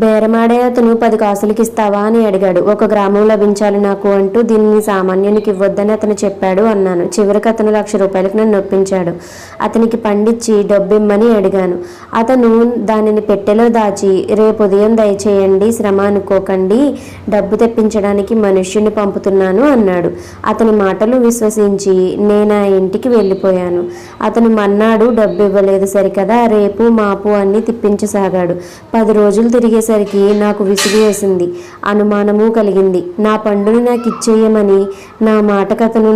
బేరమాడే అతను పది కాసులకి ఇస్తావా అని అడిగాడు. ఒక గ్రామం లభించాలి నాకు అంటూ దీన్ని సామాన్యునికి ఇవ్వద్దని అతను చెప్పాడు అన్నాను. చివరికి అతను లక్ష రూపాయలకు నన్ను నొప్పించాడు అతనికి పండించి డబ్బిమ్మని అడిగాను. అతను దానిని పెట్టెలో దాచి రేపు ఉదయం దయచేయండి శ్రమ అనుకోకండి డబ్బు తెప్పించడానికి మనుష్యుని పంపుతున్నాను అన్నాడు. అతని మాటలు విశ్వసించి నేను ఆ ఇంటికి వెళ్ళిపోయాను. అతను మన్నాడు డబ్బు ఇవ్వలేదు సరికదా రేపు మాపు అన్ని తిప్పించసాగాడు. పది రోజులు తిరిగి తిరిగేసరికి నాకు విసుగు వేసింది అనుమానము కలిగింది. నా పండుని నాకు ఇచ్చేయమని నా మాట కథను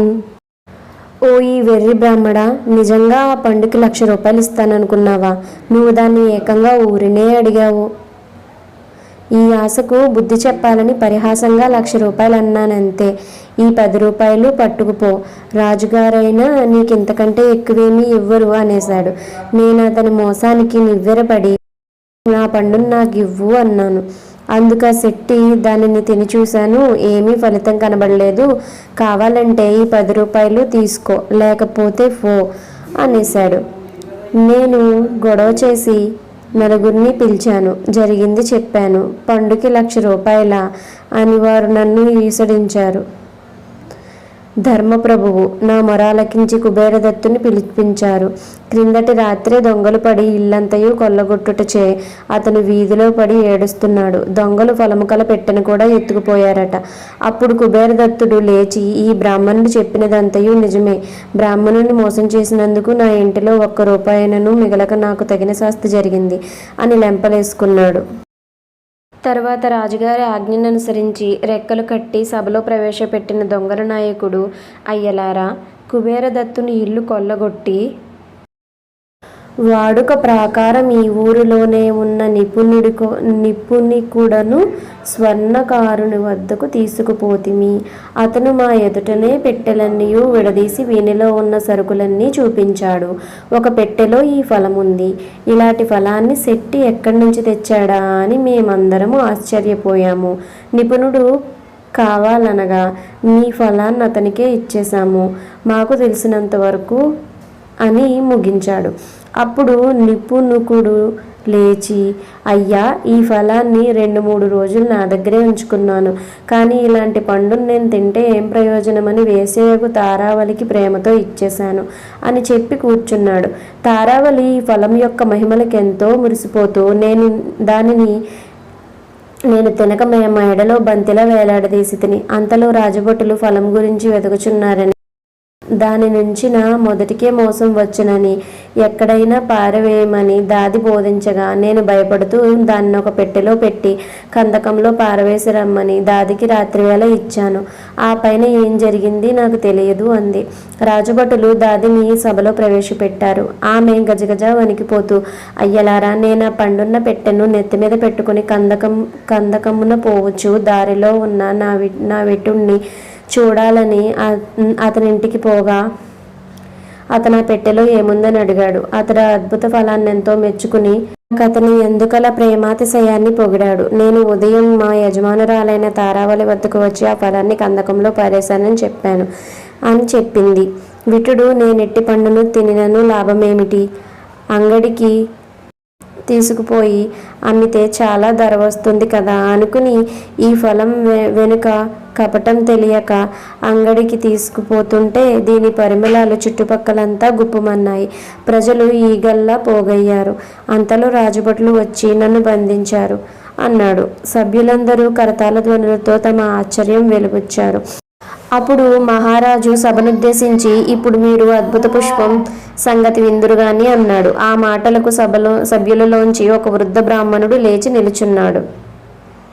ఓ ఈ వెర్రి బ్రాహ్మడా నిజంగా ఆ పండుకి లక్ష రూపాయలు ఇస్తాననుకున్నావా? నువ్వు దాన్ని ఏకంగా ఊరినే అడిగావు. ఈ ఆశకు బుద్ధి చెప్పాలని పరిహాసంగా లక్ష రూపాయలు అన్నానంతే ఈ పది రూపాయలు పట్టుకుపో. రాజుగారైనా నీకింతకంటే ఎక్కువేమీ ఇవ్వరు అనేశాడు. నేను అతని మోసానికి నివ్వెరపడి నా పండును నాకు ఇవ్వు అన్నాను. అందుకు ఆ శెట్టి దానిని తిని చూశాను. ఏమీ ఫలితం కనబడలేదు. కావాలంటే ఈ పది రూపాయలు తీసుకో లేకపోతే ఫో అనేశాడు. నేను గొడవ చేసి నలుగురిని పిలిచాను. జరిగింది చెప్పాను. పండుకి లక్ష రూపాయల అని వారు నన్ను ఈసడించారు. ధర్మప్రభువు నా మొరాలకించి కుబేరదత్తుని పిలిపించారు. క్రిందటి రాత్రే దొంగలు పడి ఇల్లంతయు కొల్లగొట్టుటచే అతను వీధిలో పడి ఏడుస్తున్నాడు. దొంగలు ఫలముకల పెట్టెను కూడా ఎత్తుకుపోయారట. అప్పుడు కుబేరదత్తుడు లేచి ఈ బ్రాహ్మణుడు చెప్పినదంతయు నిజమే. బ్రాహ్మణుని మోసం చేసినందుకు నా ఇంటిలో ఒక్క రూపాయినను మిగలక నాకు తగిన శాస్తి జరిగింది అని లెంపలేసుకున్నాడు. తర్వాత రాజుగారి ఆజ్ఞను అనుసరించి రెక్కలు కట్టి సభలో ప్రవేశపెట్టిన దొంగల నాయకుడు అయ్యలారా కుబేరదత్తుని ఇల్లు కొల్లగొట్టి వాడుక ప్రాకారం ఈ ఊరిలోనే ఉన్న నిపుణుడి నిపుణికుడను స్వర్ణకారుని వద్దకు తీసుకుపోతిమి. అతను మా ఎదుటనే పెట్టెలన్నీ విడదీసి వీనిలో ఉన్న సరుకులన్నీ చూపించాడు. ఒక పెట్టెలో ఈ ఫలం ఉంది ఇలాంటి ఫలాన్ని శెట్టి ఎక్కడి నుంచి తెచ్చాడా అని మేమందరము ఆశ్చర్యపోయాము. నిపుణుడు కావాలనగా మీ ఫలాన్ని అతనికే ఇచ్చేశాము. మాకు తెలిసినంత వరకు అని ముగించాడు. అప్పుడు నిపుణుకుడు లేచి అయ్యా ఈ ఫలాన్ని రెండు మూడు రోజులు నా దగ్గరే ఉంచుకున్నాను. కానీ ఇలాంటి పండును నేను తింటే ఏం ప్రయోజనమని వేసేయకు తారావలికి ప్రేమతో ఇచ్చేశాను అని చెప్పి కూర్చున్నాడు. తారావలి ఈ ఫలం యొక్క మహిమలకు ఎంతో మురిసిపోతూ నేను దానిని నేను తినక మా ఎడలో బంతిలా వేలాడదీసి తిని అంతలో రాజభటులు ఫలం గురించి వెతుకుచున్నారని దాని నుంచి నా మొదటికే మోసం వచ్చునని ఎక్కడైనా పారవేయమని దాది బోధించగా నేను భయపడుతూ దాన్ని ఒక పెట్టెలో పెట్టి కందకంలో పారవేసి రమ్మని దాదికి రాత్రివేళ ఇచ్చాను. ఆ పైన ఏం జరిగింది నాకు తెలియదు అంది. రాజభటులు దాదిని సభలో ప్రవేశపెట్టారు. ఆమె గజగజ వణికిపోతూ అయ్యలారా నేను ఆ పండున్న పెట్టెను నెత్తి మీద పెట్టుకుని కందకం కందకమున పోవచ్చు. దారిలో ఉన్న నా వి నా వెటుణ్ణి చూడాలని అతని ఇంటికి పోగా అతను ఆ పెట్టెలో ఏముందని అడిగాడు. అతడు అద్భుత ఫలాన్ని ఎంతో మెచ్చుకుని అతను ఎందుకలా ప్రేమాతిశయాన్ని పొగిడాడు? నేను ఉదయం మా యజమానురాలైన తారావళి వద్దకు వచ్చి ఆ ఫలాన్ని కందకంలో పారేశానని చెప్పాను. అని చెప్పింది. విటుడు నేనెట్టి పండును తినినను లాభమేమిటి? అంగడికి తీసుకుపోయి అమ్మితే చాలా ధర వస్తుంది కదా అనుకుని ఈ ఫలం వె- వెనుక కపటం తెలియక అంగడికి తీసుకుపోతుంటే దీని పరిమళాలు చుట్టుపక్కలంతా గుప్పుమన్నాయి. ప్రజలు ఈగల్లా పోగయ్యారు. అంతలో రాజభటులు వచ్చి నన్ను బంధించారు అన్నాడు. సభ్యులందరూ కరతాల ధ్వనులతో తమ ఆశ్చర్యం వెలుబుచ్చారు అప్పుడు మహారాజు సభనుద్దేశించి ఇప్పుడు మీరు అద్భుత పుష్పం సంగతి విందురుగాని అన్నాడు. ఆ మాటలకు సభలో సభ్యులలోంచి ఒక వృద్ధ బ్రాహ్మణుడు లేచి నిలుచున్నాడు.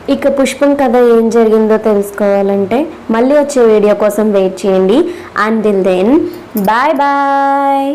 ఇక పుష్పం కథ ఏం జరిగిందో తెలుసుకోవాలంటే మళ్ళీ వచ్చే వీడియో కోసం వెయిట్ చేయండి. Until then bye bye